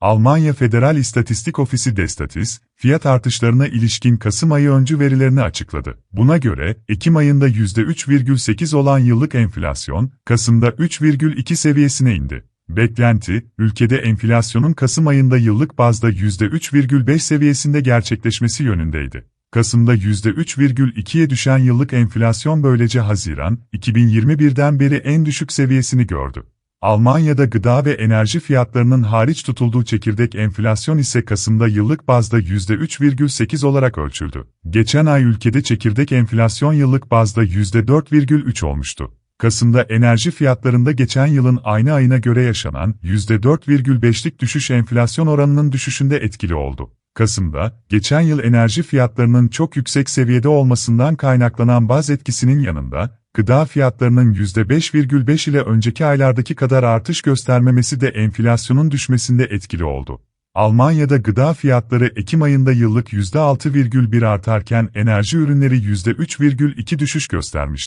Almanya Federal İstatistik Ofisi Destatis, fiyat artışlarına ilişkin Kasım ayı öncü verilerini açıkladı. Buna göre, Ekim ayında %3,8 olan yıllık enflasyon, Kasım'da 3,2 seviyesine indi. Beklenti, ülkede enflasyonun Kasım ayında yıllık bazda %3,5 seviyesinde gerçekleşmesi yönündeydi. Kasım'da %3,2'ye düşen yıllık enflasyon böylece Haziran, 2021'den beri en düşük seviyesini gördü. Almanya'da gıda ve enerji fiyatlarının hariç tutulduğu çekirdek enflasyon ise Kasım'da yıllık bazda %3,8 olarak ölçüldü. Geçen ay ülkede çekirdek enflasyon yıllık bazda %4,3 olmuştu. Kasım'da enerji fiyatlarında geçen yılın aynı ayına göre yaşanan %4,5'lik düşüş enflasyon oranının düşüşünde etkili oldu. Kasım'da, geçen yıl enerji fiyatlarının çok yüksek seviyede olmasından kaynaklanan baz etkisinin yanında, gıda fiyatlarının %5,5 ile önceki aylardaki kadar artış göstermemesi de enflasyonun düşmesinde etkili oldu. Almanya'da gıda fiyatları Ekim ayında yıllık %6,1 artarken enerji ürünleri %3,2 düşüş göstermişti.